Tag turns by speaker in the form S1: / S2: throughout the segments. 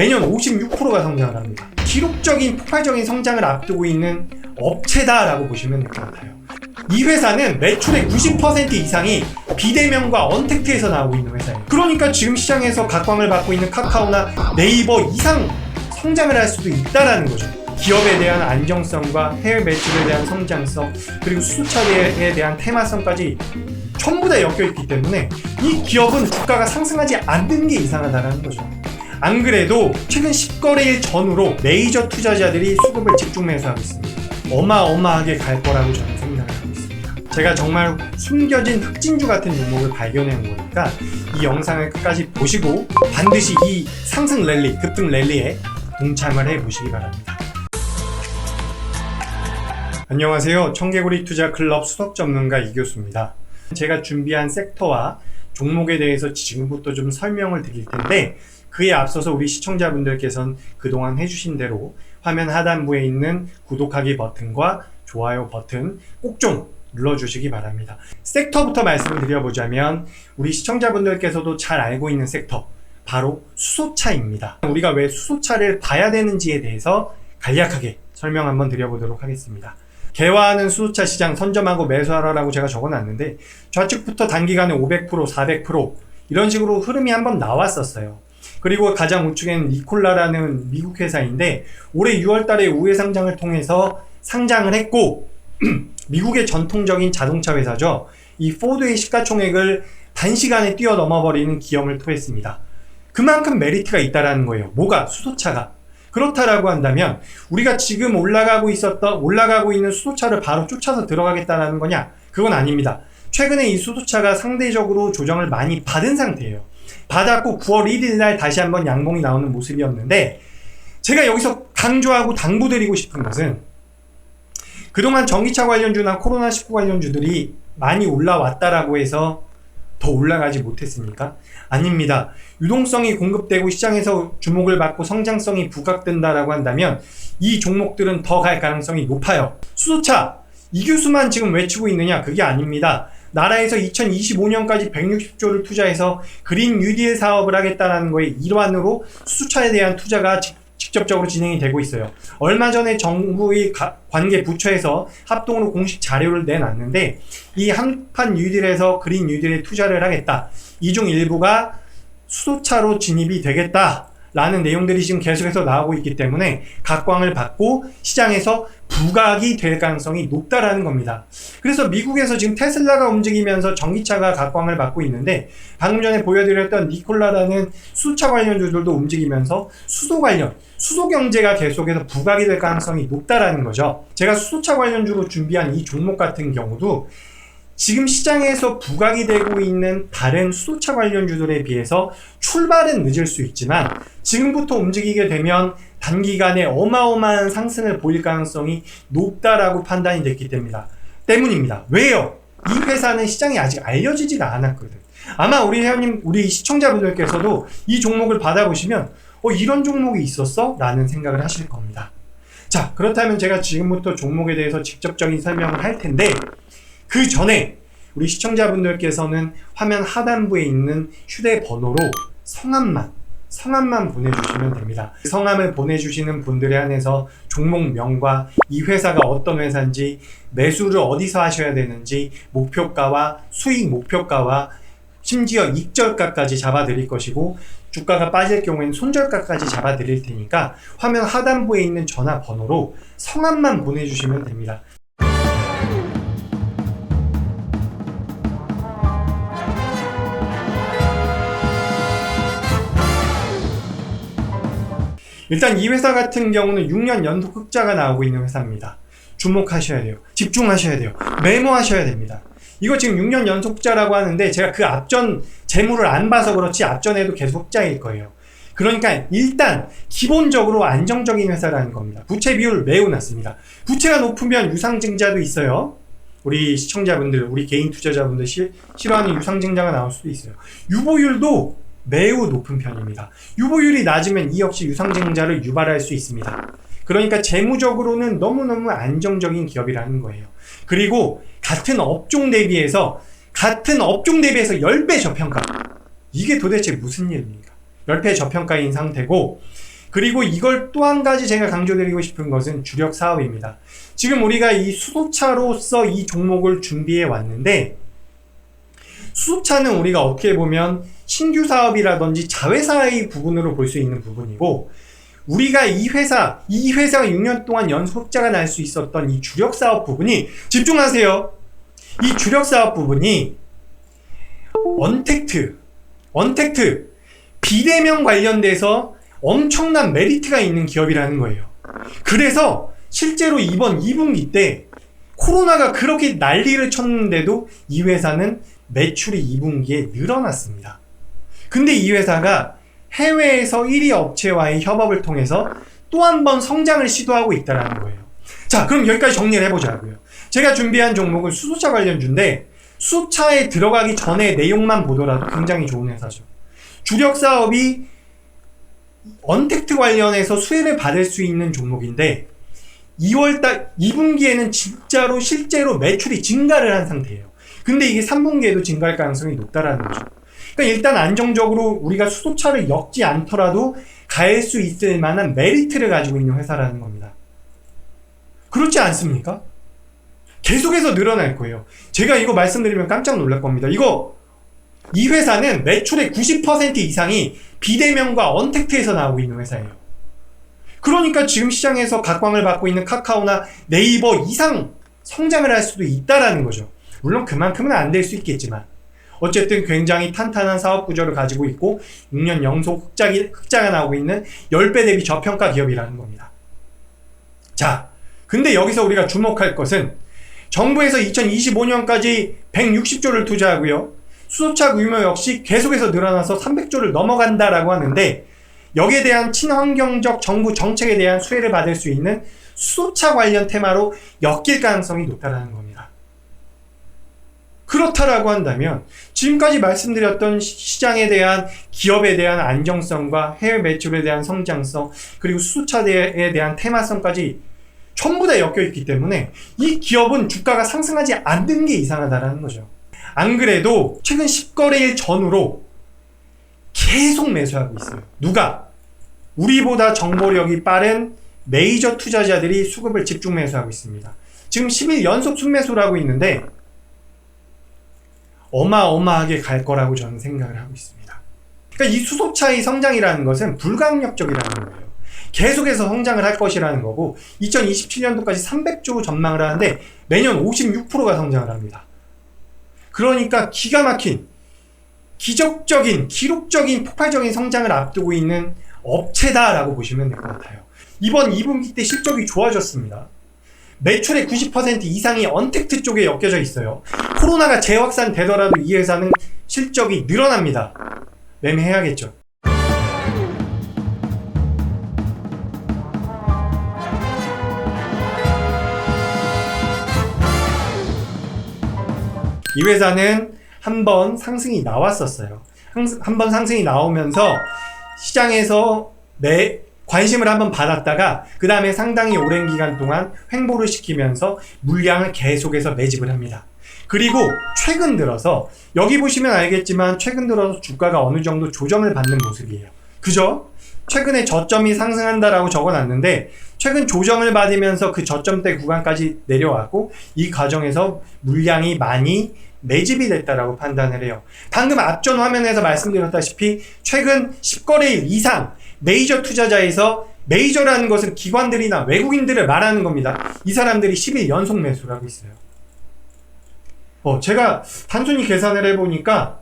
S1: 매년 56%가 성장을 합니다. 기록적인 폭발적인 성장을 앞두고 있는 업체다라고 보시면 될 것 같아요. 이 회사는 매출의 90% 이상이 비대면과 언택트에서 나오고 있는 회사예요. 그러니까 지금 시장에서 각광을 받고 있는 카카오나 네이버 이상 성장을 할 수도 있다라는 거죠. 기업에 대한 안정성과 해외 매출에 대한 성장성 그리고 수수차에 대한 테마성까지 전부 다 엮여 있기 때문에 이 기업은 주가가 상승하지 않는 게 이상하다는 거죠. 안 그래도 최근 10거래일 전후로 메이저 투자자들이 수급을 집중 매수하고 있습니다. 어마어마하게 갈 거라고 저는 생각을 하고 있습니다. 제가 정말 숨겨진 흑진주 같은 종목을 발견해 온 거니까 이 영상을 끝까지 보시고 반드시 이 상승 랠리, 급등 랠리에 동참을 해 보시기 바랍니다. 안녕하세요. 청개구리 투자 클럽 수석 전문가 이 교수입니다. 제가 준비한 섹터와 종목에 대해서 지금부터 좀 설명을 드릴 텐데 그에 앞서서 우리 시청자분들께서는 그동안 해주신 대로 화면 하단부에 있는 구독하기 버튼과 좋아요 버튼 꼭좀 눌러주시기 바랍니다. 섹터부터 말씀을 드려보자면 우리 시청자분들께서도 잘 알고 있는 섹터 바로 수소차입니다. 우리가 왜 수소차를 봐야 되는지에 대해서 간략하게 설명 한번 드려보도록 하겠습니다. 개화하는 수소차 시장 선점하고 매수하라라고 제가 적어놨는데 좌측부터 단기간에 500%, 400% 이런 식으로 흐름이 한번 나왔었어요. 그리고 가장 우측에는 니콜라라는 미국 회사인데 올해 6월달에 우회 상장을 통해서 상장을 했고 미국의 전통적인 자동차 회사죠. 이 포드의 시가총액을 단시간에 뛰어넘어 버리는 기염을 토했습니다. 그만큼 메리트가 있다라는 거예요. 뭐가 수소차가 그렇다라고 한다면 우리가 지금 올라가고 있었던 올라가고 있는 수소차를 바로 쫓아서 들어가겠다라는 거냐? 그건 아닙니다. 최근에 이 수소차가 상대적으로 조정을 많이 받은 상태예요. 받았고 9월 1일 날 다시 한번 양봉이 나오는 모습이었는데 제가 여기서 강조하고 당부드리고 싶은 것은 그동안 전기차 관련주나 코로나19 관련주들이 많이 올라왔다라고 해서 더 올라가지 못했습니까? 아닙니다. 유동성이 공급되고 시장에서 주목을 받고 성장성이 부각된다라고 한다면 이 종목들은 더 갈 가능성이 높아요. 수소차 이 교수만 지금 외치고 있느냐? 그게 아닙니다. 나라에서 2025년까지 160조를 투자해서 그린 뉴딜 사업을 하겠다는 거의 일환으로 수소차에 대한 투자가 직- 직접적으로 진행이 되고 있어요. 얼마 전에 정부의 가- 관계 부처에서 합동으로 공식 자료를 내놨는데 이 한판 뉴딜에서 그린 뉴딜에 투자를 하겠다. 이 중 일부가 수소차로 진입이 되겠다. 라는 내용들이 지금 계속해서 나오고 있기 때문에 각광을 받고 시장에서 부각이 될 가능성이 높다라는 겁니다. 그래서 미국에서 지금 테슬라가 움직이면서 전기차가 각광을 받고 있는데 방금 전에 보여드렸던 니콜라라는 수차 관련주들도 움직이면서 수소 관련, 수소 경제가 계속해서 부각이 될 가능성이 높다라는 거죠. 제가 수소차 관련주로 준비한 이 종목 같은 경우도 지금 시장에서 부각이 되고 있는 다른 수소차 관련주들에 비해서 출발은 늦을 수 있지만 지금부터 움직이게 되면 단기간에 어마어마한 상승을 보일 가능성이 높다라고 판단이 됐기 때문이다. 때문입니다. 왜요? 이 회사는 시장에 아직 알려지지가 않았거든. 아마 우리 회원님, 우리 시청자분들께서도 이 종목을 받아보시면 어, 이런 종목이 있었어? 라는 생각을 하실 겁니다. 자, 그렇다면 제가 지금부터 종목에 대해서 직접적인 설명을 할 텐데 그 전에 우리 시청자분들께서는 화면 하단부에 있는 휴대번호로 성함만 성함만 보내주시면 됩니다. 성함을 보내주시는 분들에 한해서 종목명과 이 회사가 어떤 회사인지 매수를 어디서 하셔야 되는지 목표가와 수익 목표가와 심지어 익절가까지 잡아드릴 것이고 주가가 빠질 경우에는 손절가까지 잡아드릴 테니까 화면 하단부에 있는 전화번호로 성함만 보내주시면 됩니다. 일단 이 회사 같은 경우는 6년 연속 흑자가 나오고 있는 회사입니다. 주목하셔야 돼요. 집중하셔야 돼요. 메모하셔야 됩니다. 이거 지금 6년 연속 흑자라고 하는데 제가 그 앞전 재물을 안 봐서 그렇지 앞전에도 계속 흑자일 거예요. 그러니까 일단 기본적으로 안정적인 회사라는 겁니다. 부채 비율 매우 낮습니다. 부채가 높으면 유상증자도 있어요. 우리 시청자분들, 우리 개인 투자자분들 시, 싫어하는 유상증자가 나올 수도 있어요. 유보율도 매우 높은 편입니다. 유보율이 낮으면 이 역시 유상증자를 유발할 수 있습니다. 그러니까 재무적으로는 너무너무 안정적인 기업이라는 거예요. 그리고 같은 업종 대비해서 같은 업종 대비해서 10배 저평가. 이게 도대체 무슨 일입니까? 10배 저평가인 상태고 그리고 이걸 또 한 가지 제가 강조드리고 싶은 것은 주력 사업입니다. 지금 우리가 이 수소차로서 이 종목을 준비해 왔는데 수소차는 우리가 어떻게 보면 신규 사업이라든지 자회사의 부분으로 볼 수 있는 부분이고 우리가 이 회사, 이 회사가 6년 동안 연속 흑자가 날 수 있었던 이 주력 사업 부분이 집중하세요. 이 주력 사업 부분이 언택트, 언택트 비대면 관련돼서 엄청난 메리트가 있는 기업이라는 거예요. 그래서 실제로 이번 2분기 때 코로나가 그렇게 난리를 쳤는데도 이 회사는 매출이 2분기에 늘어났습니다. 근데 이 회사가 해외에서 1위 업체와의 협업을 통해서 또 한 번 성장을 시도하고 있다는 거예요. 자, 그럼 여기까지 정리를 해보자고요. 제가 준비한 종목은 수소차 관련주인데 수소차에 들어가기 전에 내용만 보더라도 굉장히 좋은 회사죠. 주력 사업이 언택트 관련해서 수혜를 받을 수 있는 종목인데 2월달 2분기에는 진짜로 실제로 매출이 증가를 한 상태예요. 근데 이게 3분기에도 증가할 가능성이 높다라는 거죠. 그러니까 일단 안정적으로 우리가 수소차를 엮지 않더라도 갈 수 있을 만한 메리트를 가지고 있는 회사라는 겁니다. 그렇지 않습니까? 계속해서 늘어날 거예요. 제가 이거 말씀드리면 깜짝 놀랄 겁니다. 이거 이 회사는 매출의 90% 이상이 비대면과 언택트에서 나오고 있는 회사예요. 그러니까 지금 시장에서 각광을 받고 있는 카카오나 네이버 이상 성장을 할 수도 있다라는 거죠. 물론 그만큼은 안 될 수 있겠지만 어쨌든 굉장히 탄탄한 사업 구조를 가지고 있고 6년 연속 흑자기, 흑자가 나오고 있는 10배 대비 저평가 기업이라는 겁니다. 자, 근데 여기서 우리가 주목할 것은 정부에서 2025년까지 160조를 투자하고요. 수소차 규모 역시 계속해서 늘어나서 300조를 넘어간다라고 하는데 여기에 대한 친환경적 정부 정책에 대한 수혜를 받을 수 있는 수소차 관련 테마로 엮일 가능성이 높다는 겁니다. 그렇다라고 한다면 지금까지 말씀드렸던 시장에 대한 기업에 대한 안정성과 해외 매출에 대한 성장성 그리고 수소차에 대한 테마성까지 전부 다 엮여 있기 때문에 이 기업은 주가가 상승하지 않는 게 이상하다라는 거죠. 안 그래도 최근 10거래일 전후로 계속 매수하고 있어요. 누가? 우리보다 정보력이 빠른 메이저 투자자들이 수급을 집중 매수하고 있습니다. 지금 10일 연속 순매수를 하고 있는데 어마어마하게 갈 거라고 저는 생각을 하고 있습니다. 그러니까 이 수소차의 성장이라는 것은 불가항력적이라는 거예요. 계속해서 성장을 할 것이라는 거고 2027년도까지 300조 전망을 하는데 매년 56%가 성장을 합니다. 그러니까 기가 막힌 기적적인 기록적인 폭발적인 성장을 앞두고 있는 업체다라고 보시면 될 것 같아요. 이번 2분기 때 실적이 좋아졌습니다. 매출의 90% 이상이 언택트 쪽에 엮여져 있어요. 코로나가 재확산 되더라도 이 회사는 실적이 늘어납니다. 매매해야겠죠. 이 회사는 한 번 상승이 나왔었어요. 한 번 상승이 나오면서 시장에서 내 관심을 한번 받았다가 그 다음에 상당히 오랜 기간 동안 횡보를 시키면서 물량을 계속해서 매집을 합니다. 그리고 최근 들어서 여기 보시면 알겠지만 최근 들어서 주가가 어느 정도 조정을 받는 모습이에요. 그죠? 최근에 저점이 상승한다라고 적어놨는데 최근 조정을 받으면서 그 저점대 구간까지 내려왔고 이 과정에서 물량이 많이 매집이 됐다라고 판단을 해요. 방금 앞전 화면에서 말씀드렸다시피 최근 10거래일 이상 메이저 투자자에서 메이저라는 것은 기관들이나 외국인들을 말하는 겁니다. 이 사람들이 10일 연속 매수를 하고 있어요. 어, 제가 단순히 계산을 해보니까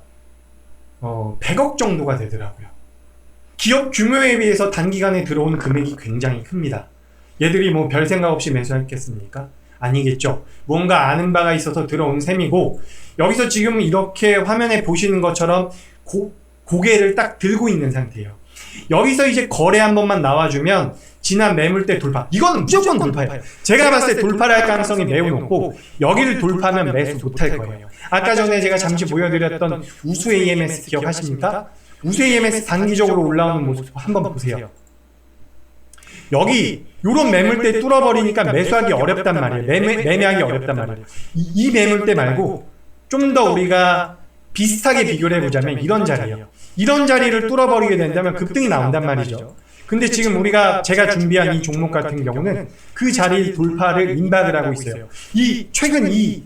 S1: 어, 100억 정도가 되더라고요. 기업 규모에 비해서 단기간에 들어온 금액이 굉장히 큽니다. 얘들이 뭐 별 생각 없이 매수했겠습니까? 아니겠죠. 뭔가 아는 바가 있어서 들어온 셈이고 여기서 지금 이렇게 화면에 보시는 것처럼 고, 고개를 딱 들고 있는 상태예요. 여기서 이제 거래 한 번만 나와주면 지난 매물대 돌파. 이거는 무조건 돌파예요. 제가 봤을 때 돌파할 가능성이 매우 높고 여기를 돌파하면 매수 못할 거예요. 아까 전에 제가 잠시 보여드렸던 우수 AMS 기억하십니까? 우수 AMS 단기적으로 올라오는 모습 한번 보세요. 여기 요런 매물대 뚫어버리니까 매수하기 어렵단 말이에요. 매매, 매매하기 어렵단 말이에요. 이, 이 매물대 말고 좀 더 우리가 비슷하게 비교를 해보자면 이런 자리예요. 이런 자리를 뚫어버리게 된다면 급등이 나온단 말이죠. 근데 지금 우리가 제가 준비한 이 종목 같은 경우는 그 자리 돌파를 임박을 하고 있어요. 이 최근 이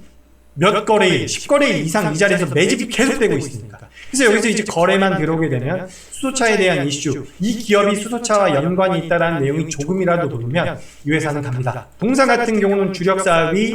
S1: 몇 거래, 10거래 이상 이 자리에서 매집이 계속되고 있습니다. 그래서 여기서 이제 거래만 들어오게 되면 수소차에 대한 이슈, 이 기업이 수소차와 연관이 있다는 내용이 조금이라도 보이면 이 회사는 갑니다. 동사 같은 경우는 주력 사업이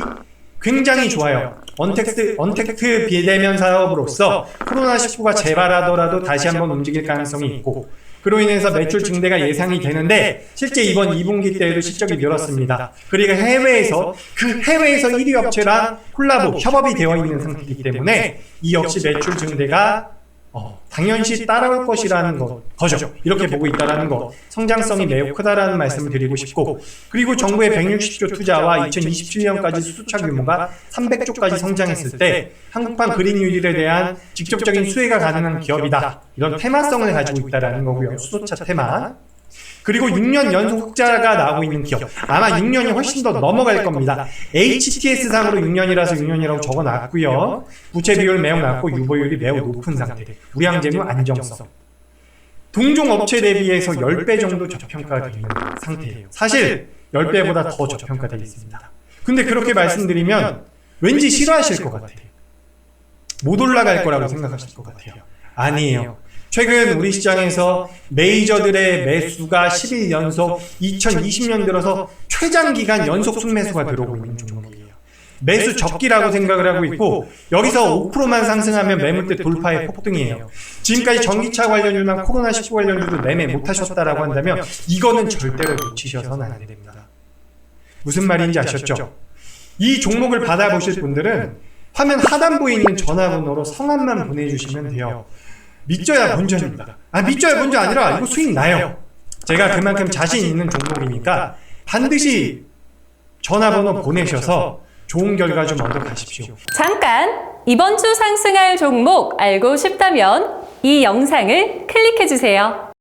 S1: 굉장히 좋아요. 언택트, 언택트 비대면 사업으로서 코로나19가 재발하더라도 다시 한번 움직일 가능성이 있고 그로 인해서 매출 증대가 예상이 되는데 실제 이번 2분기 때에도 실적이 늘었습니다. 그리고 해외에서 그 해외에서 1위 업체랑 콜라보 협업이 되어 있는 상태이기 때문에 이 역시 매출 증대가 어, 당연시 따라올 것이라는 것, 거죠. 이렇게 보고 있다라는 것, 성장성이 매우 크다라는 말씀을 드리고 싶고, 그리고 정부의 160조 투자와 2027년까지 수주차 규모가 300조까지 성장했을 때 한국판 그린 뉴딜에 대한 직접적인 수혜가 가능한 기업이다. 이런 테마성을 가지고 있다라는 거고요. 수소차 테마. 그리고 6년 연속 흑자가 나오고 있는 기업. 아마 6년이 훨씬 더 넘어갈 겁니다. HTS 상으로 6년이라서 6년이라고 적어 놨고요. 부채 비율 매우 낮고 유보율이 매우 높은 상태. 우량재무 안정성. 동종 업체 대비해서 10배 정도 저평가가 되는 상태예요. 사실 10배보다 더 저평가되어 있습니다. 근데 그렇게 말씀드리면 왠지 싫어하실 것 같아요. 못 올라갈 거라고 생각하실 것 같아요. 아니에요. 최근 우리 시장에서 메이저들의 매수가 10일 연속 2020년 들어서 최장 기간 연속 순매수가 들어오고 있는 종목이에요. 매수 적기라고 생각을 하고 있고 여기서 5%만 상승하면 매물대 돌파의 폭등이에요. 지금까지 전기차 관련주나 코로나19 관련주도 매매 못하셨다라고 한다면 이거는 절대로 놓치셔서는 안 됩니다. 무슨 말인지 아셨죠? 이 종목을 받아보실 분들은 화면 하단부에 있는 전화번호로 성함만 보내주시면 돼요. 믿져야 본전입니다. 아, 믿져야 본전 아니라 이거 수익 나요. 제가 그만큼 자신 있는 종목이니까 반드시 전화번호 보내셔서 좋은 결과 좀 얻어 가십시오.
S2: 잠깐! 이번 주 상승할 종목 알고 싶다면 이 영상을 클릭해 주세요.